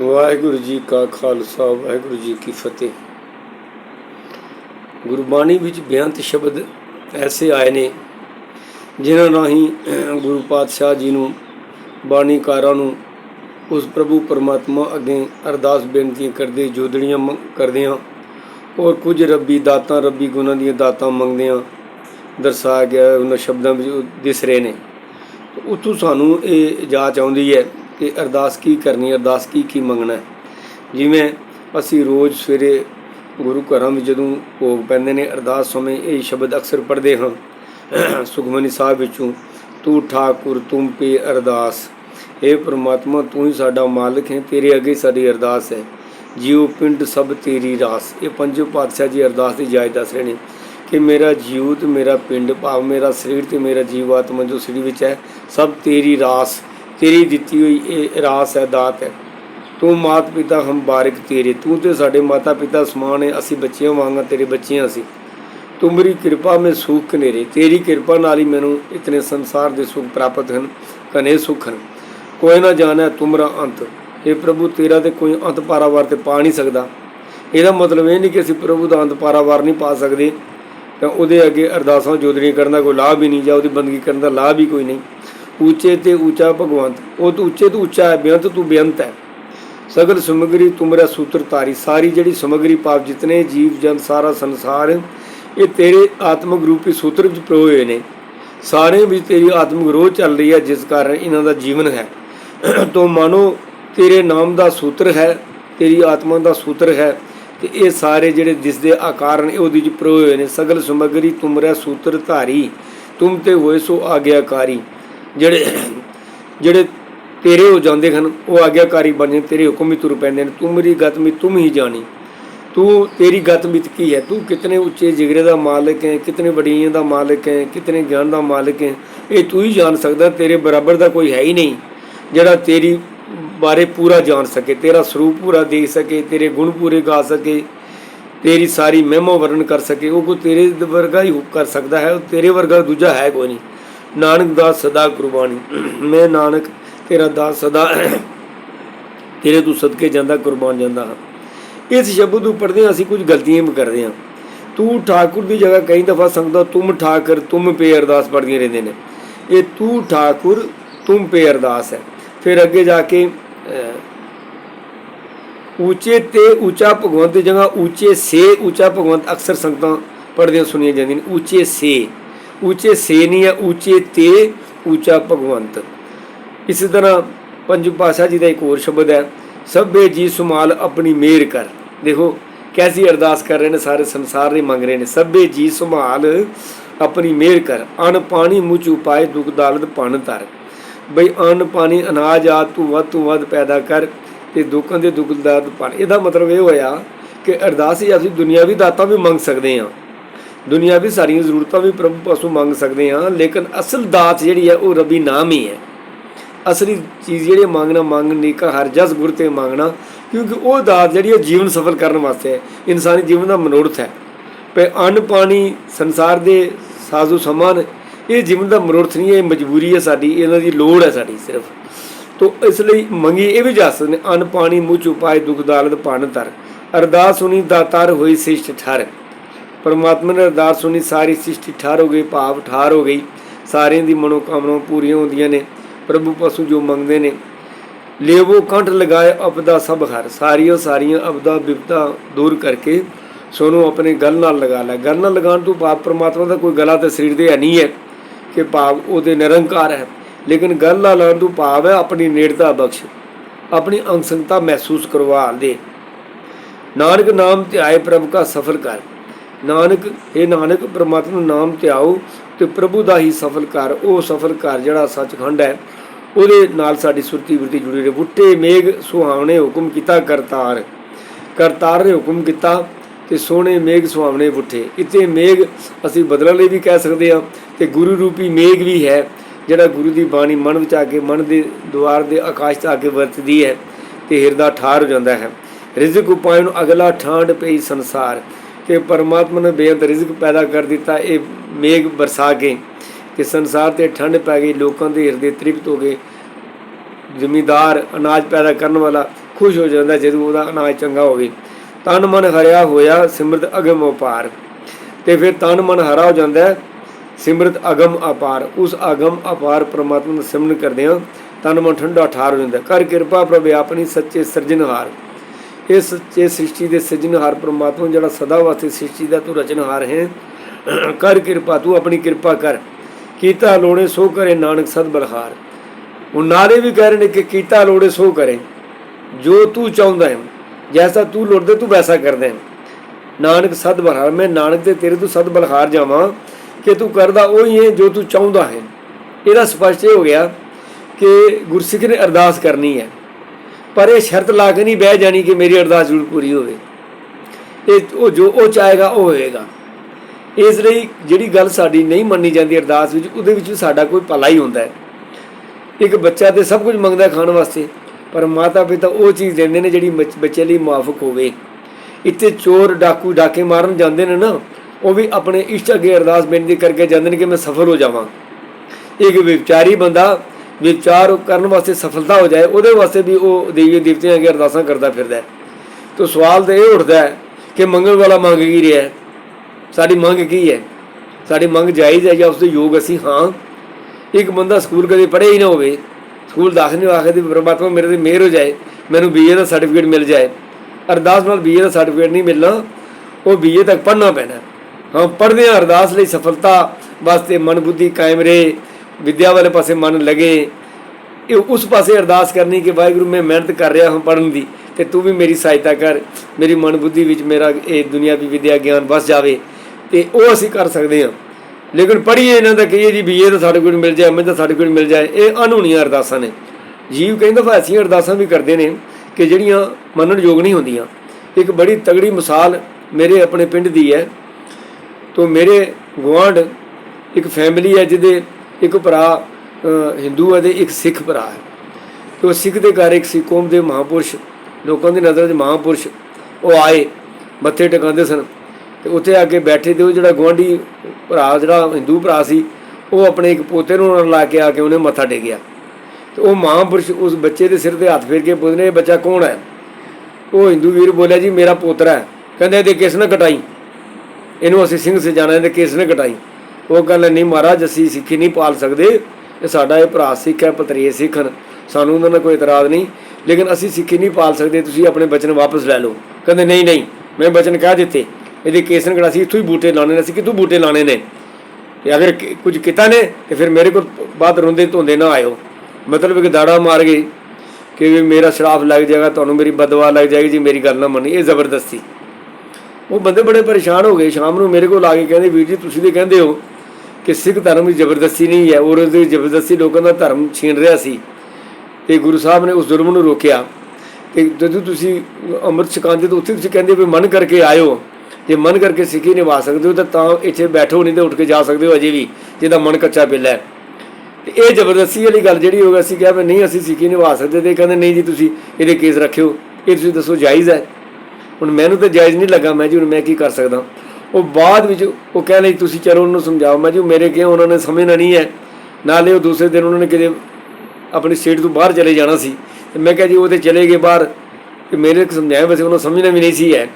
ਵਾਹਿਗੁਰੂ ਜੀ ਕਾ ਖਾਲਸਾ, ਵਾਹਿਗੁਰੂ ਜੀ ਕੀ ਫਤਿਹ। ਗੁਰਬਾਣੀ ਵਿੱਚ ਬੇਅੰਤ ਸ਼ਬਦ ਐਸੇ ਆਏ ਨੇ, ਜਿਨ੍ਹਾਂ ਰਾਹੀਂ ਗੁਰੂ ਪਾਤਸ਼ਾਹ ਜੀ ਨੂੰ, ਬਾਣੀਕਾਰਾਂ ਨੂੰ, ਉਸ ਪ੍ਰਭੂ ਪਰਮਾਤਮਾ ਅੱਗੇ ਅਰਦਾਸ ਬੇਨਤੀਆਂ ਕਰਦੇ, ਜੋਦੜੀਆਂ ਮੰਗ- ਕਰਦੇ ਹਾਂ ਔਰ ਕੁਝ ਰੱਬੀ ਦਾਤਾਂ, ਰੱਬੀ ਗੁਣਾਂ ਦੀਆਂ ਦਾਤਾਂ ਮੰਗਦੇ ਹਾਂ ਦਰਸਾਇਆ ਗਿਆ ਉਹਨਾਂ ਸ਼ਬਦਾਂ ਵਿੱਚ ਦਿਸ ਰਹੇ ਨੇ। ਉਤੋਂ ਸਾਨੂੰ ਇਹ ਜਾਂਚ ਆਉਂਦੀ ਹੈ ਕਿ ਅਰਦਾਸ ਕੀ ਕਰਨੀ, ਅਰਦਾਸ ਕੀ ਕੀ ਮੰਗਣਾ ਜਿਵੇਂ ਅਸੀਂ ਰੋਜ਼ ਸਵੇਰੇ ਗੁਰੂ ਘਰਾਂ ਵਿੱਚ ਜਦੋਂ ਭੋਗ ਪੈਂਦੇ ਨੇ, ਅਰਦਾਸ ਸਮੇਂ ਇਹ ਸ਼ਬਦ ਅਕਸਰ ਪੜ੍ਹਦੇ ਹਾਂ। ਸੁਖਮਨੀ ਸਾਹਿਬ ਵਿੱਚੋਂ, ਤੂੰ ਠਾਕੁਰ ਤੂੰ ਪੇ ਅਰਦਾਸ। हे ਪ੍ਰਮਾਤਮਾ, ਤੂੰ ਹੀ ਸਾਡਾ ਮਾਲਕ ਹੈ, ਤੇਰੇ ਅੱਗੇ ਸਾਡੀ ਅਰਦਾਸ ਹੈ। ਜੀਉ ਪਿੰਡ ਸਭ ਤੇਰੀ ਰਾਸ। ਇਹ ਪੰਜੋ ਪਾਤਸ਼ਾਹ ਜੀ ਅਰਦਾਸ ਦੀ ਜਾਇਜ਼ ਦੱਸ ਰਹੇ ਨੇ ਕਿ ਮੇਰਾ ਜੀਉ ਤੇ ਮੇਰਾ ਪਿੰਡ, ਭਾਵ ਮੇਰਾ ਸਰੀਰ ਤੇ ਮੇਰਾ ਜੀਵ ਆਤਮਾ ਜੋ ਸਰੀਰ ਵਿੱਚ ਹੈ, ਸਭ ਤੇਰੀ ਰਾਸ। ਤੇਰੀ ਦਿੱਤੀ ਹੋਈ ਇਹ ਰਾਸ ਹੈ, ਦਾਤ ਹੈ। ਤੂੰ ਮਾਤ ਪਿਤਾ ਹਮ ਬਾਰਿਕ ਤੇਰੇ। ਤੂੰ ਤੇ ਸਾਡੇ ਮਾਤਾ ਪਿਤਾ ਸਮਾਨ ਹੈ, ਅਸੀਂ ਬੱਚਿਆਂ ਵਾਂਗਾ ਤੇਰੇ ਬੱਚਿਆਂ ਅਸੀਂ। ਤੂੰ ਮੇਰੀ ਕਿਰਪਾ, ਮੇ ਸੁਖ ਨੇਰੇ ਤੇਰੀ ਕਿਰਪਾ ਨਾਲ ਹੀ ਮੈਨੂੰ ਇਤਨੇ ਸੰਸਾਰ ਦੇ ਸੁਖ ਪ੍ਰਾਪਤ ਹਨ ਕਨੇ ਸੁਖ ਹਨ। ਕੋਈ ਨਾ ਜਾਣੈ ਤੁਮਰਾ ਅੰਤ। ਇਹ ਪ੍ਰਭੂ, ਤੇਰਾ ਤੇ ਕੋਈ ਅੰਤ ਪਾਰਾਵਾਰ ਤੇ ਪਾ ਨਹੀਂ ਸਕਦਾ। ਇਹਦਾ ਮਤਲਬ ਇਹ ਨਹੀਂ ਕਿ ਅਸੀਂ ਪ੍ਰਭੂ ਦਾ ਅੰਤ ਪਾਰਾਵਾਰ ਨਹੀਂ ਪਾ ਸਕਦੇ। ਤਾਂ ਉਹਦੇ ਅੱਗੇ ਅਰਦਾਸਾਂ ਜੋਦੜੀਆਂ ਕਰਨ ਦਾ ਕੋਈ ਲਾਭ ਹੀ ਨਹੀਂ ਜਾਂ ਉਹਦੀ ਬੰਦਗੀ ਕਰਨ ਦਾ ਲਾਭ ਹੀ ਕੋਈ ਨਹੀਂ। ਉੱਚੇ ਤੇ ਉੱਚਾ ਭਗਵੰਤ, ਉਹ ਤੋਂ ਉੱਚੇ ਤੋਂ ਉੱਚਾ ਹੈ, ਬੇਅੰਤ ਤੂੰ ਬੇਅੰਤ ਹੈ। ਸਗਲ ਸਮਗਰੀ ਤੁਮਰਾ ਸੂਤਰ ਤਾਰੀ ਸਾਰੀ ਜਿਹੜੀ ਸਮਗਰੀ ਪਾਪ ਜਿਤਨੇ, ਜੀਵ, ਜਨ, ਸਾਰਾ ਸੰਸਾਰ, ਇਹ ਤੇਰੇ ਆਤਮਿਕ ਰੂਪੀ ਸੂਤਰ ਵਿੱਚ ਪਰੋਏ ਹੋਏ ਨੇ। ਸਾਰੇ ਵਿੱਚ ਤੇਰੀ ਆਤਮਿਕ ਰੋਹ ਚੱਲ ਰਹੀ ਹੈ, ਜਿਸ ਕਾਰਨ ਇਹਨਾਂ ਦਾ ਜੀਵਨ ਹੈ। ਤੋ ਮਾਨੋ, ਤੇਰੇ ਨਾਮ ਦਾ ਸੂਤਰ ਹੈ, ਤੇਰੀ ਆਤਮਾ ਦਾ ਸੂਤਰ ਹੈ, ਤੇ ਇਹ ਸਾਰੇ ਜਿਹੜੇ ਦਿਸਦੇ ਆਕਾਰ ਨੇ, ਉਹਦੇ ਵਿੱਚ ਪਰੋਏ ਹੋਏ ਨੇ। ਸਗਲ ਸਮਗਰੀ ਤੁਮਰਾ ਸੂਤਰ ਧਾਰੀ, ਤੁਮ ਤੇ ਹੋਏ ਸੋ ਆਗਿਆਕਾਰੀ। ਜਿਹੜੇ ਜਿਹੜੇ ਤੇਰੇ ਹੋ ਜਾਂਦੇ ਹਨ, ਉਹ ਆਗਿਆਕਾਰੀ ਬਣ ਜਾਂਦੇ ਤੇਰੇ ਹੁਕਮ ਹੀ ਤੁਰ ਪੈਂਦੇ ਨੇ ਤੂੰ ਮੇਰੀ ਗਤ ਮੀ ਤੁਮ ਹੀ ਜਾਣੀ। ਤੂੰ ਤੇਰੀ ਗਤ ਮਿਤ ਕੀ ਹੈ? ਤੂੰ ਕਿਤਨੇ ਉੱਚੇ ਜਿਗਰੇ ਦਾ ਮਾਲਕ ਹੈ, ਕਿਤਨੇ ਵਡੀਆਂ ਦਾ ਮਾਲਕ ਹੈ, ਕਿਤਨੇ ਗਿਆਨ ਦਾ ਮਾਲਕ ਹੈ, ਇਹ ਤੂੰ ਹੀ ਜਾਣ ਸਕਦਾ, ਤੇਰੇ ਬਰਾਬਰ ਦਾ ਕੋਈ ਹੈ ਹੀ ਨਹੀਂ, ਜਿਹੜਾ ਤੇਰੀ ਬਾਰੇ ਪੂਰਾ ਜਾਣ ਸਕੇ, ਤੇਰਾ ਸਰੂਪ ਪੂਰਾ ਦੇਖ ਸਕੇ, ਤੇਰੇ ਗੁਣ ਪੂਰੇ ਗਾ ਸਕੇ, ਤੇਰੀ ਸਾਰੀ ਮਹਿਮਾ ਵਰਣ ਕਰ ਸਕੇ, ਉਹ ਕੋ ਤੇਰੇ ਵਰਗਾ ਹੀ ਕਰ ਸਕਦਾ ਹੈ, ਤੇਰੇ ਵਰਗਾ ਦੂਜਾ ਹੈ ਕੋਈ ਨਹੀਂ। ਨਾਨਕ ਦਾਸ ਸਦਾ ਕੁਰਬਾਨੀ ਮੈਂ ਨਾਨਕ, ਤੇਰਾ ਦਾਸ ਸਦਾ, ਤੇਰੇ ਤੋਂ ਸਦਕੇ ਜਾਂਦਾ ਕੁਰਬਾਨ ਜਾਂਦਾ ਹਾਂ। ਇਸ ਸ਼ਬਦ ਨੂੰ ਪੜ੍ਹਦੇ ਅਸੀਂ ਕੁਝ ਗਲਤੀਆਂ ਵੀ ਕਰਦੇ ਹਾਂ। ਤੂੰ ਠਾਕੁਰ ਦੀ ਜਗ੍ਹਾ ਕਈ ਦਫਾ ਸੰਗਦਾ ਤੁਮ ਠਾਕਰ, ਤੁਮ ਪੇ ਅਰਦਾਸ ਪੜ੍ਹਦੀਆਂ ਰਹਿੰਦੇ ਨੇ। ਇਹ ਤੂੰ ਠਾਕੁਰ, ਤੁਮ ਪੇ ਅਰਦਾਸ ਹੈ। ਫਿਰ ਅੱਗੇ ਜਾ ਕੇ ਉੱਚੇ ਤੇ ਉੱਚਾ ਭਗਵੰਤ ਦੀ ਜਗ੍ਹਾ, ਉੱਚੇ ਸੇ, ਉੱਚਾ ਭਗਵੰਤ ਅਕਸਰ ਸੰਗਤਾਂ ਪੜਦੀਆਂ ਸੁਣੀਆਂ ਜਾਂਦੀਆਂ ਨੇ। ਉੱਚੇ ਸੇ। ਉੱਚੇ ਸੇ ਹੈ ਉੱਚੇ ਤੇ ਉੱਚਾ ਭਗਵੰਤ। ਇਸੇ ਤਰ੍ਹਾਂ ਪੰਜ ਪਾਸ਼ਾ ਜੀ ਦਾ ਇੱਕ ਹੋਰ ਸ਼ਬਦ ਹੈ, ਸਭੇ ਜੀ ਸੁਮਾਲ ਆਪਣੀ ਮਿਹਰ ਕਰ। ਦੇਖੋ, ਕੈਸੀ ਅਰਦਾਸ ਕਰ ਰਹੇ ਨੇ, ਸਾਰੇ ਸੰਸਾਰ ਦੇ ਮੰਗ ਰਹੇ ਨੇ, ਸਭੇ ਜੀ ਸੁਮਾਲ ਆਪਣੀ ਮਿਹਰ ਕਰ। ਅਨ ਪਾਣੀ ਮੁਚ ਉਪਾਏ ਦੁਖ ਦਾਲਤ ਪਣ ਤਰ ਬਈ ਅਨ ਪਾਣੀ ਅਨਾਜ ਆ ਤੂੰ ਵੱਧ ਤੋਂ ਵੱਧ ਪੈਦਾ ਕਰ ਤੇ ਦੁੱਖਾਂ ਦੇ ਦੁੱਖ ਦਾਲਤ ਪਣ ਇਹਦਾ ਮਤਲਬ ਇਹ ਹੋਇਆ ਕਿ ਅਰਦਾਸ ਹੀ ਅਸੀਂ ਦੁਨਿਆਵੀ ਦਾਤਾਂ ਵੀ ਮੰਗ ਸਕਦੇ ਹਾਂ। ਦੁਨਿਆਵੀ ਸਾਰੀਆਂ ਜ਼ਰੂਰਤਾਂ ਵੀ ਪ੍ਰਭੂ ਪਾਸੋਂ ਮੰਗ ਸਕਦੇ ਹਾਂ, ਲੇਕਿਨ ਅਸਲ ਦਾਤ ਜਿਹੜੀ ਹੈ ਉਹ ਰੱਬੀ ਨਾਮ ਹੀ ਹੈ। ਅਸਲੀ ਚੀਜ਼ ਜਿਹੜੀ ਮੰਗਣਾ ਮੰਗਣੀ ਕਾ ਹਰ ਜਸ ਗੁਰ ਤੇ ਮੰਗਣਾ, ਕਿਉਂਕਿ ਉਹ ਦਾਤ ਜਿਹੜੀ ਹੈ ਜੀਵਨ ਸਫਲ ਕਰਨ ਵਾਸਤੇ ਹੈ। ਇਨਸਾਨੀ ਜੀਵਨ ਦਾ ਮਨੋਰਥ ਹੈ। ਪਰ ਅੰਨ ਪਾਣੀ ਸੰਸਾਰ ਦੇ ਸਾਜ਼ੋ ਸਮਾਨ, ਇਹ ਜੀਵਨ ਦਾ ਮਨੋਰਥ ਨਹੀਂ ਹੈ, ਇਹ ਮਜਬੂਰੀ ਹੈ ਸਾਡੀ, ਇਹਨਾਂ ਦੀ ਲੋੜ ਹੈ ਸਾਡੀ ਸਿਰਫ। ਤੋ ਇਸ ਲਈ ਮੰਗੀ ਇਹ ਵੀ ਜਾ ਸਕਦੇ ਨੇ, ਅੰਨ ਪਾਣੀ ਮੂੰਹ ਚੁਪਾਏ ਦੁਖ, ਦਾਲਤ ਪਾਣ ਤਰ ਅਰਦਾਸ ਸੁਣੀ, ਦਾਤਾਰ ਹੋਈ, ਸਿਸ਼ਟ ਠਰ। ਪਰਮਾਤਮਾ ਨੇ ਅਰਦਾਸ ਸੁਣੀ, ਸਾਰੀ ਸ੍ਰਿਸ਼ਟੀ ਠਾਰ ਹੋ ਗਈ, ਭਾਵ ਠਾਰ ਹੋ ਗਈ। ਸਾਰਿਆਂ ਦੀ ਮਨੋਕਾਮਨਾ ਪੂਰੀਆਂ ਹੁੰਦੀਆਂ ਨੇ। ਪ੍ਰਭੂ ਪਸੂ ਜੋ ਮੰਗਦੇ ਨੇ, ਲੇਵੋ ਕੰਠ ਲਗਾਏ ਅਬਦਾ ਸਭ ਹਰ ਸਾਰੀਆਂ ਸਾਰੀਆਂ ਅਬਦਾ ਵਿਪਤਾ ਦੂਰ ਕਰਕੇ ਸੋਨੂੰ ਆਪਣੇ ਗਲ ਨਾਲ ਲਗਾ ਲੈ। ਗਲ ਨਾਲ ਲਗਾਉਣ ਤੋਂ ਭਾਵ ਪਰਮਾਤਮਾ ਦਾ ਕੋਈ ਗਲਾ ਤੇ ਸਰੀਰ ਦੇ ਹੈ ਨਹੀਂ ਹੈ ਕਿ ਭਾਵ ਉਹਦੇ ਨਿਰੰਕਾਰ ਹੈ। ਲੇਕਿਨ ਗਲ ਨਾਲ ਲਾਉਣ ਤੋਂ ਭਾਵ ਹੈ ਆਪਣੀ ਨੇੜਤਾ ਬਖਸ਼, ਆਪਣੀ ਅੰਗਸੰਗਤਾ ਮਹਿਸੂਸ ਕਰਵਾ ਦੇ। ਨਾਨਕ ਨਾਮ ਤੇ ਆਏ ਪ੍ਰਭ ਕਾ ਸਫ਼ਰ ਕਰ। ਨਾਨਕ ਇਹ ਨਾਨਕ, ਪ੍ਰਮਾਤਮਾ ਨੂੰ ਨਾਮ ਧਿਆਓ ਤੇ ਪ੍ਰਭੂ ਦਾ ਹੀ ਸਫਲ ਕਰ ਉਹ ਸਫਲ ਕਰ ਜਿਹੜਾ ਸੱਚਖੰਡ ਹੈ, ਉਹਦੇ ਨਾਲ ਸਾਡੀ ਸੁਰਤੀ ਬਿਰਤੀ ਜੁੜੀ ਰਹੇ। ਬੁੱਟੇ ਮੇਘ ਸੁਹਾਵਣੇ ਹੁਕਮ ਕੀਤਾ, ਕਰਤਾਰ। ਕਰਤਾਰ ਨੇ ਹੁਕਮ ਕੀਤਾ ਤੇ ਸੋਹਣੇ ਮੇਘ ਸੁਹਾਵਣੇ ਬੁੱਠੇ। ਇੱਥੇ ਮੇਘ ਅਸੀਂ ਬਦਲਣ ਲਈ ਵੀ ਕਹਿ ਸਕਦੇ ਹਾਂ ਤੇ ਗੁਰੂ ਰੂਪੀ ਮੇਘ ਵੀ ਹੈ, ਜਿਹੜਾ ਗੁਰੂ ਦੀ ਬਾਣੀ ਮਨ ਵਿੱਚ ਆ ਕੇ, ਮਨ ਦੇ ਦੁਆਰ ਦੇ ਆਕਾਸ਼ ਤੇ ਆ ਕੇ ਵਰਤਦੀ ਹੈ ਤੇ ਹਿਰਦਾ ਠਾਰ ਹੋ ਜਾਂਦਾ ਹੈ। ਰਿਜ਼ਕ ਉਪਾਇ ਨੂੰ ਅਗਲਾ ਠਾਂਡ ਪਈ ਸੰਸਾਰ। ਕਿ ਪਰਮਾਤਮਾ ਨੇ ਬੇਅੰਤ ਰਿਜ਼ਕ ਪੈਦਾ ਕਰ ਦਿੱਤਾ, ਇਹ ਮੇਘ ਬਰਸਾ ਕੇ ਕਿ ਸੰਸਾਰ ਤੇ ਠੰਡ ਪੈ ਗਈ, ਲੋਕਾਂ ਦੇ ਹਿਰਦੇ ਤ੍ਰਿਪਤ ਹੋ ਗਏ। ਜ਼ਿਮੀਦਾਰ ਅਨਾਜ ਪੈਦਾ ਕਰਨ ਵਾਲਾ ਖੁਸ਼ ਹੋ ਜਾਂਦਾ ਜਦੋਂ ਉਹਦਾ ਅਨਾਜ ਚੰਗਾ ਹੋਵੇ। ਤਨ ਮਨ ਹਰਿਆ ਹੋਇਆ, ਸਿਮਰਤ ਅਗਮ ਅਪਾਰ। ਤੇ ਫਿਰ ਤਨ ਮਨ ਹਰਾ ਹੋ ਜਾਂਦਾ ਹੈ, ਸਿਮਰਤ ਅਗਮ ਅਪਾਰ। ਉਸ ਅਗਮ ਅਪਾਰ ਪ੍ਰਮਾਤਮਾ ਨੂੰ ਸਿਮਰਨ ਕਰਦੇ ਹਾਂ, ਤਨ ਮਨ ਠੰਡਾ ਠਾਰ ਹੋ ਜਾਂਦਾ ਕਰ ਕਿਰਪਾ ਪ੍ਰਭ, ਆਪਣੀ ਸੱਚੇ ਸਿਰਜਣਹਾਰ। ਇਹ ਸ੍ਰਿਸ਼ਟੀ ਦੇ ਸਿਰਜਣਹਾਰ ਪ੍ਰਮਾਤਮਾ ਜਿਹੜਾ ਸਦਾ ਵਾਸਤੇ ਸ੍ਰਿਸ਼ਟੀ ਦਾ ਤੂੰ ਰਚਨਹਾਰ ਹੈ। ਕਰ ਕਿਰਪਾ, ਤੂੰ ਆਪਣੀ ਕਿਰਪਾ ਕਰ। ਕੀਤਾ ਲੋੜੇ ਸੋ ਕਰੇ, ਨਾਨਕ ਸਦ ਬਲਹਾਰ। ਹੁਣ ਨਾਲੇ ਵੀ ਕਹਿ ਰਹੇ ਨੇ ਕਿ ਕੀਤਾ ਲੋੜੇ ਸੋ ਕਰੇ। ਜੋ ਤੂੰ ਚਾਹੁੰਦਾ ਹੈ, ਜੈਸਾ ਤੂੰ ਲੋੜਦਾ ਤੂੰ ਵੈਸਾ ਕਰਦਾ ਹੈ। ਨਾਨਕ ਸਦ ਬਲਹਾਰ, ਮੈਂ ਨਾਨਕ ਦੇ ਤੇਰੇ ਤੋਂ ਸਦ ਬਲਹਾਰ ਜਾਵਾਂ ਕਿ ਤੂੰ ਕਰਦਾ ਉਹੀ ਹੈ ਜੋ ਤੂੰ ਚਾਹੁੰਦਾ ਹੈ। ਇਹਦਾ ਸਪਸ਼ਟ ਇਹ ਹੋ ਗਿਆ ਕਿ ਗੁਰਸਿੱਖ ਨੇ ਅਰਦਾਸ ਕਰਨੀ ਹੈ। ਪਰ ਇਹ ਸ਼ਰਤ ਲਾ ਕੇ ਨਹੀਂ ਬਹਿ ਜਾਣੀ ਕਿ ਮੇਰੀ ਅਰਦਾਸ ਜ਼ਰੂਰ ਪੂਰੀ ਹੋਵੇ। ਇਹ ਉਹ ਜੋ ਉਹ ਚਾਹੇਗਾ, ਉਹ ਹੋਏਗਾ। ਇਸ ਲਈ ਜਿਹੜੀ ਗੱਲ ਸਾਡੀ ਨਹੀਂ ਮੰਨੀ ਜਾਂਦੀ ਅਰਦਾਸ ਵਿੱਚ, ਉਹਦੇ ਵਿੱਚ ਸਾਡਾ ਕੋਈ ਭਲਾ ਹੀ ਹੁੰਦਾ ਹੈ। ਇੱਕ ਬੱਚਾ ਤੇ ਸਭ ਕੁਝ ਮੰਗਦਾ ਖਾਣ ਵਾਸਤੇ, ਪਰ ਮਾਤਾ ਪਿਤਾ ਉਹ ਚੀਜ਼ ਦਿੰਦੇ ਨੇ ਜਿਹੜੀ ਬੱਚ- ਬੱਚੇ ਲਈ ਮੁਆਫਕ ਹੋਵੇ। ਇੱਥੇ ਚੋਰ ਡਾਕੂ ਡਾਕੇ ਮਾਰਨ ਜਾਂਦੇ ਨੇ ਨਾ, ਉਹ ਵੀ ਆਪਣੇ ਇਸ਼ਟ ਅੱਗੇ ਅਰਦਾਸ ਬੇਨਤੀ ਕਰਕੇ ਜਾਂਦੇ ਨੇ ਕਿ ਮੈਂ ਸਫਲ ਹੋ ਜਾਵਾਂ। ਇੱਕ ਵਿਚਾਰੀ ਬੰਦਾ ਵਿਚਾਰ ਕਰਨ ਵਾਸਤੇ ਸਫਲਤਾ ਹੋ ਜਾਏ, ਉਹਦੇ ਵਾਸਤੇ ਵੀ ਉਹ ਦੇਵੀ ਦੇਵਤਿਆਂ ਅੱਗੇ ਅਰਦਾਸਾਂ ਕਰਦਾ ਫਿਰਦਾ ਹੈ। ਤੋ ਸਵਾਲ ਤਾਂ ਇਹ ਉੱਠਦਾ ਹੈ ਕਿ ਮੰਗਣ ਵਾਲਾ ਮੰਗ ਕੀ ਰਿਹਾ ਹੈ? ਸਾਡੀ ਮੰਗ ਕੀ ਹੈ? ਸਾਡੀ ਮੰਗ ਜਾਇਜ਼ ਹੈ ਜਾਂ ਉਸ ਦੇ ਯੋਗ ਅਸੀਂ ਹਾਂ? ਇੱਕ ਬੰਦਾ ਸਕੂਲ ਕਦੇ ਪੜ੍ਹਿਆ ਹੀ ਨਾ ਹੋਵੇ, ਸਕੂਲ ਦਾਖਲ ਨਹੀਂ ਆਖਦੇ ਪਰਮਾਤਮਾ ਮੇਰੇ ਤੇ ਮਿਹਰ ਹੋ ਜਾਏ, ਮੈਨੂੰ ਬੀਏ ਦਾ ਸਰਟੀਫਿਕੇਟ ਮਿਲ ਜਾਏ। ਅਰਦਾਸ ਨਾਲ ਬੀਏ ਦਾ ਸਰਟੀਫਿਕੇਟ ਨਹੀਂ ਮਿਲਣਾ, ਉਹ ਬੀਏ ਤੱਕ ਪੜ੍ਹਨਾ ਪੈਣਾ ਹਾਂ। ਪੜ੍ਹਦੇ ਹਾਂ ਅਰਦਾਸ ਲਈ ਸਫਲਤਾ ਵਾਸਤੇ ਮਨ ਬੁੱਧੀ ਕਾਇਮ ਰਹੇ ਵਿਦਿਆ ਵਾਲੇ ਪਾਸੇ ਮਨ ਲਗੇ, ਇਹ ਉਸ ਪਾਸੇ ਅਰਦਾਸ ਕਰਨੀ ਕਿ ਵਾਹਿਗੁਰੂ ਮੈਂ ਮਿਹਨਤ ਕਰ ਰਿਹਾ ਹਾਂ ਪੜਨ ਦੀ ਤੇ ਤੂੰ ਵੀ ਮੇਰੀ ਸਹਾਇਤਾ ਕਰ, ਮੇਰੀ ਮਨ ਬੁੱਧੀ ਵਿੱਚ ਮੇਰਾ ਇਹ ਦੁਨੀਆਵੀ ਵਿਦਿਆ ਗਿਆਨ ਵਸ ਜਾਵੇ ਤੇ ਉਹ ਅਸੀਂ ਕਰ ਸਕਦੇ ਹਾਂ। ਲੇਕਿਨ ਪੜ੍ਹੀਏ ਇਹਨਾਂ ਦਾ, ਕਹੀਏ ਜੀ ਬੀਏ ਦਾ ਸਰਟੀਫਿਕੇਟ ਮਿਲ ਜਾਏ ਮੈਂ ਦਾ ਸਰਟੀਫਿਕੇਟ ਮਿਲ ਜਾਏ, ਇਹ ਅਨਹੋਣੀਆਂ ਅਰਦਾਸਾਂ ਨੇ। ਜੀਵ ਕਹਿੰਦਾ ਫਾਸੀਆਂ ਅਰਦਾਸਾਂ ਵੀ ਕਰਦੇ ਨੇ ਕਿ ਜਿਹੜੀਆਂ ਮੰਨਣ ਯੋਗ ਨਹੀਂ ਹੁੰਦੀਆਂ। ਇੱਕ ਬੜੀ ਤਗੜੀ ਮਿਸਾਲ ਮੇਰੇ ਆਪਣੇ ਪਿੰਡ ਦੀ ਹੈ। ਤੋ ਮੇਰੇ ਗੁਆਂਢ ਇੱਕ ਫੈਮਿਲੀ ਹੈ ਜਿਹਦੇ ਇੱਕ ਭਰਾ ਹਿੰਦੂ ਹੈ ਤੇ ਇੱਕ ਸਿੱਖ ਭਰਾ ਹੈ। ਤੇ ਉਹ ਸਿੱਖ ਦੇ ਘਰ ਇੱਕ ਸਿੱਖ ਕੌਮ ਦੇ ਮਹਾਪੁਰਸ਼, ਲੋਕਾਂ ਦੀ ਨਜ਼ਰ 'ਚ ਮਹਾਪੁਰਸ਼। ਉਹ ਆਏ, ਮੱਥੇ ਟਿਕਾਉਂਦੇ ਸਨ। ਤੇ ਉੱਥੇ ਆ ਕੇ ਬੈਠੇ ਤੇ ਉਹ ਜਿਹੜਾ ਗੁਆਂਢੀ ਭਰਾ, ਜਿਹੜਾ ਹਿੰਦੂ ਭਰਾ ਸੀ, ਉਹ ਆਪਣੇ ਇੱਕ ਪੋਤੇ ਨੂੰ ਨਾਲ ਲਾ ਕੇ ਆ ਕੇ ਉਹਨੇ ਮੱਥਾ ਟੇਕਿਆ। ਤੇ ਉਹ ਮਹਾਪੁਰਸ਼ ਉਸ ਬੱਚੇ ਦੇ ਸਿਰ ਤੇ ਹੱਥ ਫੇਰ ਕੇ ਪੁੱਛਦੇ ਇਹ ਬੱਚਾ ਕੌਣ ਹੈ? ਉਹ ਹਿੰਦੂ ਵੀਰ ਬੋਲਿਆ, ਜੀ, ਮੇਰਾ ਪੋਤਰਾ ਹੈ। ਕਹਿੰਦੇ, ਇਹਦੇ ਕਿਸ ਨੇ ਕਟਾਈ? ਇਹਨੂੰ ਅਸੀਂ ਸਿੰਘ ਸਜਾਣਾ, ਇਹਦੇ ਕਿਸ ਨੇ ਕਟਾਈ? ਉਹ ਗੱਲ ਨਹੀਂ ਮਹਾਰਾਜ, ਅਸੀਂ ਸਿੱਖੀ ਨਹੀਂ ਪਾਲ ਸਕਦੇ। ਇਹ ਸਾਡਾ ਇਹ ਭਰਾ ਸਿੱਖ ਹੈ, ਪਤਰੀਏ ਸਿੱਖਣ ਸਾਨੂੰ ਉਹਨਾਂ ਨਾਲ ਕੋਈ ਇਤਰਾਜ਼ ਨਹੀਂ। ਲੇਕਿਨ ਅਸੀਂ ਸਿੱਖੀ ਨਹੀਂ ਪਾਲ ਸਕਦੇ, ਤੁਸੀਂ ਆਪਣੇ ਬਚਨ ਵਾਪਸ ਲੈ ਲਓ। ਕਹਿੰਦੇ, ਨਹੀਂ ਨਹੀਂ, ਮੈਂ ਬਚਨ ਕਹਿ ਦਿੱਤੇ। ਇਹਦੇ ਕੇਸਨ ਕੜਾ ਸੀ, ਇੱਥੋਂ ਹੀ ਬੂਟੇ ਲਾਣੇ ਨੇ, ਅਸੀਂ ਕਿੱਥੋਂ ਬੂਟੇ ਲਾਣੇ ਨੇ? ਤੇ ਅਗਰ ਕੁਝ ਕੀਤਾ ਨੇ, ਤੇ ਫਿਰ ਮੇਰੇ ਕੋਲ ਬਾਅਦ ਰੋਂਦੇ ਧੋਂਦੇ ਨਾ ਆਇਓ। ਮਤਲਬ ਕਿ ਦਾੜਾ ਮਾਰ ਗਏ ਕਿ ਵੀ ਮੇਰਾ ਸ਼ਰਾਫ ਲੱਗ ਜਾਏਗਾ, ਤੁਹਾਨੂੰ ਮੇਰੀ ਬਦਵਾ ਲੱਗ ਜਾਏਗੀ, ਜੀ, ਮੇਰੀ ਗੱਲ ਨਾ ਮੰਨੀ। ਇਹ ਜ਼ਬਰਦਸਤੀ। ਉਹ ਬੰਦੇ ਬੜੇ ਪਰੇਸ਼ਾਨ ਹੋ ਗਏ। ਸ਼ਾਮ ਨੂੰ ਮੇਰੇ ਕੋਲ ਆ ਕੇ ਕਹਿੰਦੇ, ਵੀਰ ਜੀ, ਤੁਸੀਂ ਤੇ ਕਹਿੰਦੇ ਹੋ ਕਿ ਸਿੱਖ ਧਰਮ ਵਿੱਚ ਜ਼ਬਰਦਸਤੀ ਨਹੀਂ ਹੈ, ਔਰ ਉਹਦੇ ਜ਼ਬਰਦਸਤੀ ਲੋਕਾਂ ਦਾ ਧਰਮ ਛੀਨ ਰਿਹਾ ਸੀ। ਤੇ ਗੁਰੂ ਸਾਹਿਬ ਨੇ ਉਸ ਜ਼ੁਲਮ ਨੂੰ ਰੋਕਿਆ। ਤੇ ਜਦੋਂ ਤੁਸੀਂ ਅੰਮ੍ਰਿਤ ਛਕਾਉਂਦੇ ਤਾਂ ਉੱਥੇ ਤੁਸੀਂ ਕਹਿੰਦੇ ਵੀ ਮਨ ਕਰਕੇ ਆਇਓ। ਜੇ ਮਨ ਕਰਕੇ ਸਿੱਖੀ ਨਿਭਾ ਸਕਦੇ ਹੋ, ਤਾਂ ਤਾਂ ਇੱਥੇ ਬੈਠੋ, ਨਹੀਂ ਤੇ ਉੱਠ ਕੇ ਜਾ ਸਕਦੇ ਹੋ ਅਜੇ ਵੀ, ਜਿਹਦਾ ਮਨ ਕੱਚਾ ਬਿੱਲ ਹੈ। ਤੇ ਇਹ ਜ਼ਬਰਦਸਤੀ ਵਾਲੀ ਗੱਲ ਜਿਹੜੀ ਹੋਗਾ ਅਸੀਂ ਕਿਹਾ ਵੀ ਨਹੀਂ, ਅਸੀਂ ਸਿੱਖੀ ਨਿਭਾ ਸਕਦੇ। ਤੇ ਕਹਿੰਦੇ, ਨਹੀਂ ਜੀ, ਤੁਸੀਂ ਇਹਦੇ ਕੇਸ ਰੱਖਿਓ। ਇਹ ਤੁਸੀਂ ਦੱਸੋ, ਜਾਇਜ਼ ਹੈ? ਹੁਣ ਮੈਨੂੰ ਤਾਂ ਜਾਇਜ਼ ਨਹੀਂ ਲੱਗਾ, ਮੈਂ ਜੀ, ਹੁਣ ਮੈਂ ਕੀ ਕਰ ਸਕਦਾ? ਉਹ ਬਾਅਦ ਵਿੱਚ ਉਹ ਕਹਿ ਲਈ ਤੁਸੀਂ ਚਲੋ ਉਹਨੂੰ ਸਮਝਾਓ। ਮੈਂ ਜੀ ਮੇਰੇ ਕਿਹਾ ਉਹਨਾਂ ਨੇ ਸਮਝਣਾ ਨਹੀਂ ਹੈ। ਨਾਲੇ ਉਹ ਦੂਸਰੇ ਦਿਨ ਉਹਨਾਂ ਨੇ ਕਿਤੇ ਆਪਣੀ ਸਟੇਟ ਤੋਂ ਬਾਹਰ ਚਲੇ ਜਾਣਾ ਸੀ। ਤੇ ਮੈਂ ਕਿਹਾ ਜੀ, ਉਹ ਤੇ ਚਲੇ ਗਏ ਬਾਹਰ। ਤੇ ਮੇਰੇ ਸਮਝਾਇਆ, ਵੈਸੇ ਉਹਨਾਂ ਸਮਝਣਾ ਵੀ ਨਹੀਂ ਸੀ ਹੈ।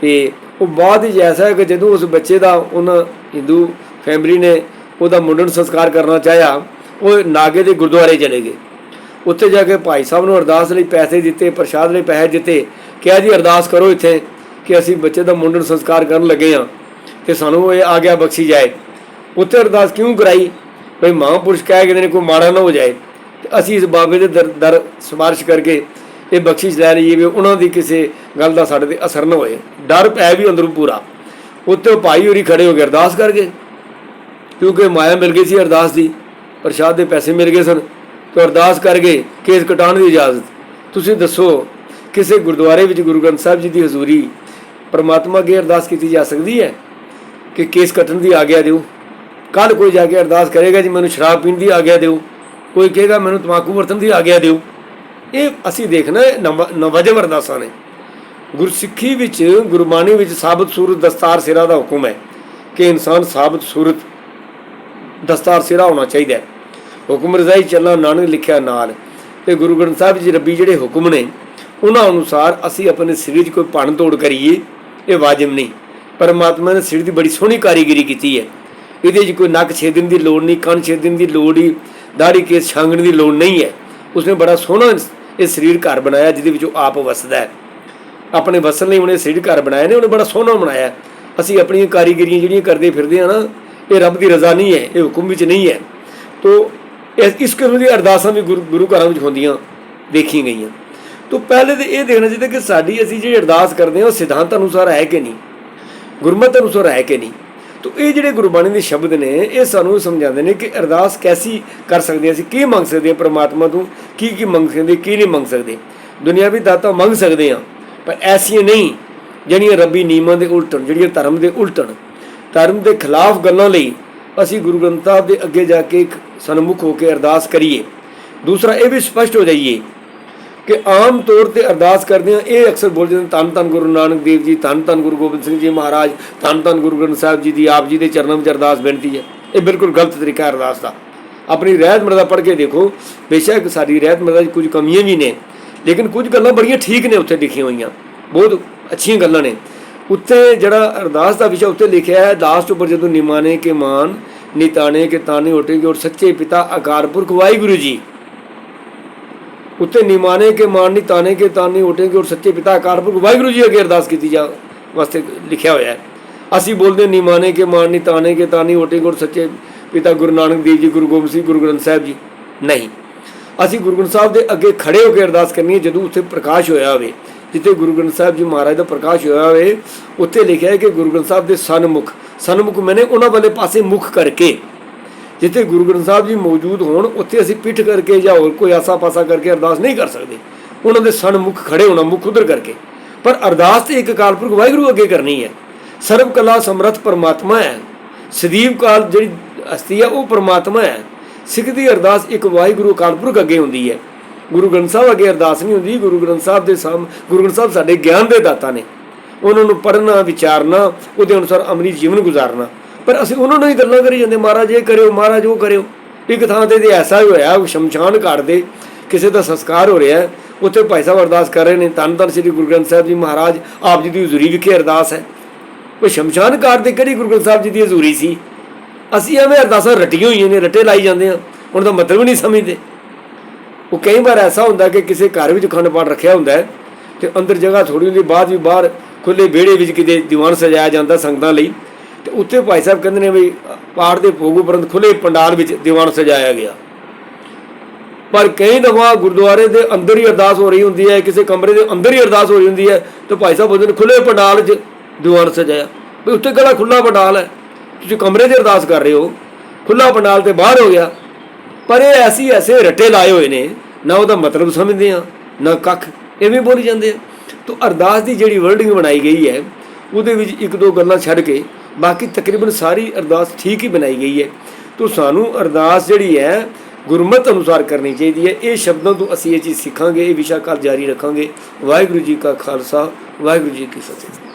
ਤੇ ਉਹ ਬਾਅਦ ਵਿੱਚ ਐਸਾ ਹੈ ਕਿ ਜਦੋਂ ਉਸ ਬੱਚੇ ਦਾ ਉਹਨਾਂ ਹਿੰਦੂ ਫੈਮਿਲੀ ਨੇ ਉਹਦਾ ਮੁੰਡਨ ਸੰਸਕਾਰ ਕਰਨਾ ਚਾਹਿਆ, ਉਹ ਨਾਗੇ ਦੇ ਗੁਰਦੁਆਰੇ ਚਲੇ ਗਏ। ਉੱਥੇ ਜਾ ਕੇ ਭਾਈ ਸਾਹਿਬ ਨੂੰ ਅਰਦਾਸ ਲਈ ਪੈਸੇ ਦਿੱਤੇ, ਪ੍ਰਸ਼ਾਦ ਲਈ ਪੈਸੇ ਦਿੱਤੇ। ਕਿਹਾ ਜੀ, ਅਰਦਾਸ ਕਰੋ ਇੱਥੇ। ਕਿ ਅਸੀਂ ਬੱਚੇ ਦਾ ਮੁੰਡਨ ਸੰਸਕਾਰ ਕਰਨ ਲੱਗੇ ਹਾਂ ਤੇ ਸਾਨੂੰ ਇਹ ਆਗਿਆ ਬਖਸ਼ੀ ਜਾਏ। ਉੱਥੇ ਅਰਦਾਸ ਕਿਉਂ ਕਰਾਈ? ਭਈ ਮਹਾਂਪੁਰਸ਼ ਕਹਿ ਗਏ ਨੇ ਕੋਈ ਮਾੜਾ ਨਾ ਹੋ ਜਾਏ। ਤੇ ਅਸੀਂ ਇਸ ਬਾਬੇ ਦੇ ਦਰ ਦਰ ਸਿਫਾਰਿਸ਼ ਕਰਕੇ ਇਹ ਬਖਸ਼ਿਸ਼ ਲੈ ਲਈਏ ਵੀ ਉਹਨਾਂ ਦੀ ਕਿਸੇ ਗੱਲ ਦਾ ਸਾਡੇ ਤੇ ਅਸਰ ਨਾ ਹੋਏ। ਡਰ ਪੈ ਵੀ ਅੰਦਰੋਂ ਪੂਰਾ। ਉੱਥੇ ਭਾਈ ਹੋਰੀ ਖੜੇ ਹੋ ਕੇ ਅਰਦਾਸ ਕਰ ਗਏ ਕਿਉਂਕਿ ਮਾਇਆ ਮਿਲ ਗਈ ਸੀ ਅਰਦਾਸ ਦੀ, ਪ੍ਰਸ਼ਾਦ ਦੇ ਪੈਸੇ ਮਿਲ ਗਏ ਸਨ। ਤੇ ਅਰਦਾਸ ਕਰ ਗਏ ਕੇਸ ਕਟਾਉਣ ਦੀ ਇਜਾਜ਼ਤ। ਤੁਸੀਂ ਦੱਸੋ, ਕਿਸੇ ਗੁਰਦੁਆਰੇ ਵਿੱਚ ਗੁਰੂ ਗ੍ਰੰਥ ਸਾਹਿਬ ਜੀ ਦੀ ਹਜ਼ੂਰੀ ਪਰਮਾਤਮਾ ਅੱਗੇ ਅਰਦਾਸ ਕੀਤੀ ਜਾ ਸਕਦੀ ਹੈ ਕਿ ਕੇਸ ਕੱਟਣ ਦੀ ਆਗਿਆ ਦਿਓ। ਕੱਲ ਕੋਈ ਜਾ ਕੇ ਅਰਦਾਸ ਕਰੇਗਾ ਜੀ, ਮੈਨੂੰ ਸ਼ਰਾਬ ਪੀਣ ਦੀ ਆਗਿਆ ਦਿਓ। ਕੋਈ ਕਹੇਗਾ, ਮੈਨੂੰ ਤਮਾਕੂ ਵਰਤਣ ਦੀ ਆਗਿਆ ਦਿਓ। ਇਹ ਅਸੀਂ ਦੇਖਣਾ ਹੈ ਨਵਜਮ ਅਰਦਾਸਾਂ ਨੇ। ਗੁਰਸਿੱਖੀ ਵਿੱਚ, ਗੁਰਬਾਣੀ ਵਿੱਚ ਸਾਬਤ ਸੂਰਤ ਦਸਤਾਰ ਸਿਰਾ ਦਾ ਹੁਕਮ ਹੈ ਕਿ ਇਨਸਾਨ ਸਾਬਤ ਸੂਰਤ ਦਸਤਾਰ ਸਿਰਾ ਹੋਣਾ ਚਾਹੀਦਾ ਹੈ। ਹੁਕਮ ਰਜ਼ਾਈ ਚੱਲਣਾ, ਨਾਨਕ ਲਿਖਿਆ ਨਾਲ। ਤੇ ਗੁਰੂ ਗ੍ਰੰਥ ਸਾਹਿਬ ਜੀ ਰੱਬੀ ਜਿਹੜੇ ਹੁਕਮ ਨੇ, ਉਹਨਾਂ ਅਨੁਸਾਰ ਅਸੀਂ ਆਪਣੇ ਸਰੀਰ 'ਚ ਕੋਈ ਭੰਨ ਤੋੜ ਕਰੀਏ। ਇਹ ਵਾਜਿਬ ਨਹੀਂ। ਪਰਮਾਤਮਾ ਨੇ ਸਰੀਰ ਦੀ ਬੜੀ ਸੋਹਣੀ ਕਾਰੀਗਰੀ ਕੀਤੀ ਹੈ। ਇਹਦੇ 'ਚ ਕੋਈ ਨੱਕ ਛੇਦਣ ਦੀ ਲੋੜ ਨਹੀਂ, ਕੰਨ ਛੇਦਣ ਦੀ ਲੋੜ ਹੀ ਦਾੜੀ ਕੇਸ ਛਾਂਗਣ ਦੀ ਲੋੜ ਨਹੀਂ ਹੈ। ਉਸਨੇ ਬੜਾ ਸੋਹਣਾ ਇਹ ਸਰੀਰ ਘਰ ਬਣਾਇਆ, ਜਿਹਦੇ ਵਿੱਚ ਉਹ ਆਪ ਵਸਦਾ ਹੈ। ਆਪਣੇ ਵਸਣ ਲਈ ਉਹਨੇ ਸਰੀਰ ਘਰ ਬਣਾਇਆ ਨੇ, ਉਹਨੇ ਬੜਾ ਸੋਹਣਾ ਬਣਾਇਆ। ਅਸੀਂ ਆਪਣੀਆਂ ਕਾਰੀਗਰੀਆਂ ਜਿਹੜੀਆਂ ਕਰਦੇ ਫਿਰਦੇ ਆ ਨਾ, ਇਹ ਰੱਬ ਦੀ ਰਜ਼ਾ ਨਹੀਂ ਹੈ, ਇਹ ਹੁਕਮ ਵਿੱਚ ਨਹੀਂ ਹੈ। ਤੋ ਇਸ ਕਿਸਮ ਦੀ ਅਰਦਾਸਾਂ ਵੀ ਗੁਰੂ ਗੁਰੂ ਘਰਾਂ ਵਿੱਚ ਹੁੰਦੀਆਂ, ਦੇਖੀਆਂ ਗਈਆਂ। ਤੋ ਪਹਿਲੇ ਤੇ ਇਹ ਦੇਖਣਾ ਚਾਹੀਦਾ ਕਿ ਸਾਡੀ ਅਸੀਂ ਜਿਹੜੀ ਅਰਦਾਸ ਕਰਦੇ ਹਾਂ, ਉਹ ਸਿਧਾਂਤ ਅਨੁਸਾਰ ਹੈ ਕਿ ਨਹੀਂ? ਗੁਰਮਤ ਅਨੁਸਾਰ ਹੈ ਕਿ ਨਹੀਂ? ਤੋ ਇਹ ਜਿਹੜੇ ਗੁਰਬਾਣੀ ਦੇ ਸ਼ਬਦ ਨੇ, ਇਹ ਸਾਨੂੰ ਸਮਝਾਉਂਦੇ ਨੇ ਕਿ ਅਰਦਾਸ ਕੈਸੀ ਕਰ ਸਕਦੇ ਅਸੀਂ, ਕੀ ਮੰਗ ਸਕਦੇ ਹਾਂ ਪ੍ਰਮਾਤਮਾ ਤੋਂ, ਕੀ ਕੀ ਮੰਗ ਸਕਦੇ, ਕੀ ਨਹੀਂ ਮੰਗ ਸਕਦੇ? ਦੁਨਿਆਵੀ ਦਾਤਾ ਮੰਗ ਸਕਦੇ ਹਾਂ, ਪਰ ਐਸੀਆਂ ਨਹੀਂ ਜਿਹੜੀਆਂ ਰੱਬੀ ਨਿਯਮਾਂ ਦੇ ਉਲਟਣ, ਜਿਹੜੀਆਂ ਧਰਮ ਦੇ ਉਲਟਣ। ਧਰਮ ਦੇ ਖਿਲਾਫ ਗੱਲਾਂ ਲਈ ਅਸੀਂ ਗੁਰੂ ਗ੍ਰੰਥ ਸਾਹਿਬ ਦੇ ਅੱਗੇ ਜਾ ਕੇ ਇੱਕ ਸਨਮੁਖ ਹੋ ਕੇ ਅਰਦਾਸ ਕਰੀਏ। ਦੂਸਰਾ, ਇਹ ਵੀ ਸਪਸ਼ਟ ਹੋ ਜਾਈਏ ਕਿ ਆਮ ਤੌਰ ਤੇ ਅਰਦਾਸ ਕਰਦੇ ਆ, ਇਹ ਅਕਸਰ ਬੋਲ ਜਾਂਦੇ ਧੰਨ ਧੰਨ ਗੁਰੂ ਨਾਨਕ ਦੇਵ ਜੀ, ਧੰਨ ਧੰਨ ਗੁਰੂ ਗੋਬਿੰਦ ਸਿੰਘ ਜੀ ਮਹਾਰਾਜ, ਧੰਨ ਧੰਨ ਗੁਰੂ ਗ੍ਰੰਥ ਸਾਹਿਬ ਜੀ ਦੀ ਆਪ ਜੀ ਦੇ ਚਰਨਾਂ ਵਿੱਚ ਅਰਦਾਸ ਬੇਨਤੀ ਹੈ। ਇਹ ਬਿਲਕੁਲ ਗਲਤ ਤਰੀਕਾ ਹੈ ਅਰਦਾਸ ਦਾ। ਆਪਣੀ ਰਹਿਤ ਮਰਦਾ ਪੜ੍ਹ ਕੇ ਦੇਖੋ, ਬੇਸ਼ੱਕ ਸਾਡੀ ਰਹਿਤ ਮਰਦਾ ਕੁਝ ਕਮੀਆਂ ਵੀ ਨੇ, ਲੇਕਿਨ ਕੁਝ ਗੱਲਾਂ ਬੜੀਆਂ ਠੀਕ ਨੇ ਉੱਥੇ ਲਿਖੀਆਂ ਹੋਈਆਂ, ਬਹੁਤ ਅੱਛੀਆਂ ਗੱਲਾਂ ਨੇ। ਉੱਤੇ ਜਿਹੜਾ ਅਰਦਾਸ ਦਾ ਵਿਸ਼ਾ ਉੱਤੇ ਲਿਖਿਆ ਹੈ ਲਾਸਟ ਉੱਪਰ ਜਦੋਂ ਨਿਮਾਨੇ ਕੇ ਮਾਨ, ਨਿਤਾਣੇ ਕੇ ਤਾਣੇ ਉਠੇਗੇ ਔਰ ਸੱਚੇ ਪਿਤਾ ਅਕਾਲ ਪੁਰਖ ਵਾਹਿਗੁਰੂ ਜੀ। ਉੱਤੇ ਨਿਮਾਨੇ ਕੇ, ਮਾਨ ਤਾਨੇ ਕੇ ਤਾਣੇ ਉਠੇਗੇ ਔਰ ਸੱਚੇ ਪਿਤਾ ਅਕਾਲ ਵਾਹਿਗੁਰੂ ਜੀ ਅੱਗੇ ਅਰਦਾਸ ਕੀਤੀ ਜਾ ਵਾਸਤੇ ਲਿਖਿਆ ਹੋਇਆ ਹੈ। ਅਸੀਂ ਬੋਲਦੇ ਨਿਮਾਨੇ ਕੇ, ਮਾਨ ਨਿਤਾਣੇ ਕੇ ਤਾਨੀ ਉਠੇਗੇ ਔਰ ਸੱਚੇ ਪਿਤਾ ਗੁਰੂ ਨਾਨਕ ਦੇਵ ਜੀ, ਗੁਰੂ ਗੋਬਿੰਦ ਸਿੰਘ, ਗੁਰੂ ਗ੍ਰੰਥ ਸਾਹਿਬ ਜੀ। ਨਹੀਂ। ਅਸੀਂ ਗੁਰੂ ਗ੍ਰੰਥ ਸਾਹਿਬ ਦੇ ਅੱਗੇ ਖੜੇ ਹੋ ਕੇ ਅਰਦਾਸ ਕਰਨੀ ਹੈ, ਜਦੋਂ ਉੱਥੇ ਪ੍ਰਕਾਸ਼ ਹੋਇਆ ਹੋਵੇ, ਜਿੱਥੇ ਗੁਰੂ ਗ੍ਰੰਥ ਸਾਹਿਬ ਜੀ ਮਹਾਰਾਜ ਦਾ ਪ੍ਰਕਾਸ਼ ਹੋਇਆ ਹੋਵੇ, ਉੱਥੇ ਲਿਖਿਆ ਹੈ ਕਿ ਗੁਰੂ ਗ੍ਰੰਥ ਸਾਹਿਬ ਦੇ ਸਨਮੁਖ ਸਨਮੁਖ ਮੈਨੇ ਉਹਨਾਂ ਵਾਲੇ ਪਾਸੇ ਮੁਖ ਕਰਕੇ ਜਿੱਥੇ ਗੁਰੂ ਗ੍ਰੰਥ ਸਾਹਿਬ ਜੀ ਮੌਜੂਦ ਹੋਣ, ਉੱਥੇ ਅਸੀਂ ਪਿੱਠ ਕਰਕੇ ਜਾਂ ਹੋਰ ਕੋਈ ਆਸਾ ਪਾਸਾ ਕਰਕੇ ਅਰਦਾਸ ਨਹੀਂ ਕਰ ਸਕਦੇ। ਉਹਨਾਂ ਦੇ ਸਨਮੁਖ ਖੜੇ ਹੋਣਾ ਮੁਖ ਉਧਰ ਕਰਕੇ। ਪਰ ਅਰਦਾਸ ਤੇ ਇੱਕ ਕਾਲਪੁਰਖ ਵਾਹਿਗੁਰੂ ਅੱਗੇ ਕਰਨੀ ਹੈ। ਸਰਬ ਕਲਾ ਸਮਰੱਥ ਪਰਮਾਤਮਾ ਹੈ। ਸਦੀਵ ਕਾਲ ਜਿਹੜੀ ਹਸਤੀ ਹੈ ਉਹ ਪਰਮਾਤਮਾ ਹੈ। ਸਿੱਖ ਦੀ ਅਰਦਾਸ ਇੱਕ ਵਾਹਿਗੁਰੂ ਕਾਲਪੁਰਖ ਅੱਗੇ ਹੁੰਦੀ ਹੈ। ਗੁਰੂ ਗ੍ਰੰਥ ਸਾਹਿਬ ਅੱਗੇ ਅਰਦਾਸ ਨਹੀਂ ਹੁੰਦੀ। ਗੁਰੂ ਗ੍ਰੰਥ ਸਾਹਿਬ ਦੇ ਸਾਹਮ, ਗੁਰੂ ਗ੍ਰੰਥ ਸਾਹਿਬ ਸਾਡੇ ਗਿਆਨ ਦੇ ਦਾਤਾ ਨੇ। ਉਹਨਾਂ ਨੂੰ ਪੜ੍ਹਨਾ, ਵਿਚਾਰਨਾ, ਉਹਦੇ ਅਨੁਸਾਰ ਅਮਰੀ ਜੀਵਨ ਗੁਜ਼ਾਰਨਾ। ਪਰ ਅਸੀਂ ਉਹਨਾਂ ਨੂੰ ਹੀ ਗੱਲਾਂ ਕਰੀ ਜਾਂਦੇ, ਮਹਾਰਾਜ ਇਹ ਕਰਿਓ, ਮਹਾਰਾਜ ਉਹ ਕਰਿਓ। ਇੱਕ ਥਾਂ ਤੇ ਤੇ ਐਸਾ ਹੀ ਹੋਇਆ ਸ਼ਮਸ਼ਾਨ ਘਾਟ ਦੇ ਕਿਸੇ ਦਾ ਸੰਸਕਾਰ ਹੋ ਰਿਹਾ ਉੱਥੇ ਭਾਈ ਸਾਹਿਬ ਅਰਦਾਸ ਕਰ ਰਹੇ ਨੇ, ਧੰਨ ਧੰਨ ਸ੍ਰੀ ਗੁਰੂ ਗ੍ਰੰਥ ਸਾਹਿਬ ਜੀ ਮਹਾਰਾਜ, ਆਪ ਜੀ ਦੀ ਹਜ਼ੂਰੀ ਵਿਖੇ ਅਰਦਾਸ ਹੈ। ਉਹ ਸ਼ਮਸ਼ਾਨ ਘਾਟ ਤੇ ਕਿਹੜੀ ਗੁਰੂ ਗ੍ਰੰਥ ਸਾਹਿਬ ਜੀ ਦੀ ਹਜ਼ੂਰੀ ਸੀ? ਅਸੀਂ ਐਵੇਂ ਅਰਦਾਸਾਂ ਰੱਟੀਆਂ ਹੋਈਆਂ ਨੇ, ਰੱਟੇ ਲਾਈ ਜਾਂਦੇ ਆ ਉਹਨਾਂ ਦਾ ਮਤਲਬ ਨਹੀਂ ਸਮਝਦੇ। ਉਹ ਕਈ ਵਾਰ ਐਸਾ ਹੁੰਦਾ ਕਿ ਕਿਸੇ ਘਰ ਵਿੱਚ ਖੰਡ ਪਾਠ ਰੱਖਿਆ ਹੁੰਦਾ ਹੈ ਤੇ ਅੰਦਰ ਜਗ੍ਹਾ ਥੋੜੀ ਹੁੰਦੀ, ਬਾਅਦ ਵੀ ਬਾਹਰ ਖੁੱਲੇ ਵਿਹੜੇ ਵਿੱਚ ਕਿਤੇ ਦੀਵਾਨ ਸਜਾਇਆ ਜਾਂਦਾ ਸੰਗਤਾਂ ਲਈ। ਤੇ ਉੱਥੇ ਭਾਈ ਸਾਹਿਬ ਕਹਿੰਦੇ ਨੇ ਵੀ ਪਾੜ ਦੇ ਭੋਗ ਉਪਰੰਤ ਖੁੱਲੇ ਪੰਡਾਲ ਵਿੱਚ ਦੀਵਾਨ ਸਜਾਇਆ ਗਿਆ। ਪਰ ਕਈ ਦਫਾ ਗੁਰਦੁਆਰੇ ਦੇ ਅੰਦਰ ਹੀ ਅਰਦਾਸ ਹੋ ਰਹੀ ਹੁੰਦੀ ਹੈ, ਕਿਸੇ ਕਮਰੇ ਦੇ ਅੰਦਰ ਹੀ ਅਰਦਾਸ ਹੋ ਰਹੀ ਹੁੰਦੀ ਹੈ, ਤੇ ਭਾਈ ਸਾਹਿਬ ਉਹਦੇ ਨੇ ਖੁੱਲੇ ਪੰਡਾਲ 'ਚ ਦੀਵਾਨ ਸਜਾਇਆ। ਵੀ ਉੱਥੇ ਕਿਹੜਾ ਖੁੱਲਾ ਪੰਡਾਲ ਹੈ? ਤੁਸੀਂ ਕਮਰੇ 'ਚ ਅਰਦਾਸ ਕਰ ਰਹੇ ਹੋ। ਖੁੱਲਾ ਪੰਡਾਲ ਤੇ ਬਾਹਰ ਹੋ ਗਿਆ। ਪਰ ਇਹ ਐਸੀ ਐਸੇ ਰੱਟੇ ਲਾਏ ਹੋਏ ਨੇ, ਨਾ ਉਹਦਾ ਮਤਲਬ ਸਮਝਦੇ ਆ ਨਾ ਕੱਖ, ਐਵੇਂ ਬੋਲੀ ਜਾਂਦੇ ਆ। ਤੋ ਅਰਦਾਸ ਦੀ ਜਿਹੜੀ ਵਰਡਿੰਗ ਬਣਾਈ ਗਈ ਹੈ, ਉਹਦੇ ਵਿੱਚ ਇੱਕ ਦੋ ਗੱਲਾਂ ਛੱਡ ਕੇ ਬਾਕੀ ਤਕਰੀਬਨ ਸਾਰੀ ਅਰਦਾਸ ਠੀਕ ਹੀ ਬਣਾਈ ਗਈ ਹੈ। ਤੋ ਸਾਨੂੰ ਅਰਦਾਸ ਜਿਹੜੀ ਹੈ, ਗੁਰਮਤ ਅਨੁਸਾਰ ਕਰਨੀ ਚਾਹੀਦੀ ਹੈ। ਇਹ ਸ਼ਬਦਾਂ ਤੋਂ ਅਸੀਂ ਇਹ ਚੀਜ਼ ਸਿੱਖਾਂਗੇ, ਇਹ ਵਿਸ਼ਾ ਕੱਲ ਜਾਰੀ ਰੱਖਾਂਗੇ। ਵਾਹਿਗੁਰੂ ਜੀ ਕਾ ਖਾਲਸਾ, ਵਾਹਿਗੁਰੂ ਜੀ ਕੀ ਫਤਿਹ।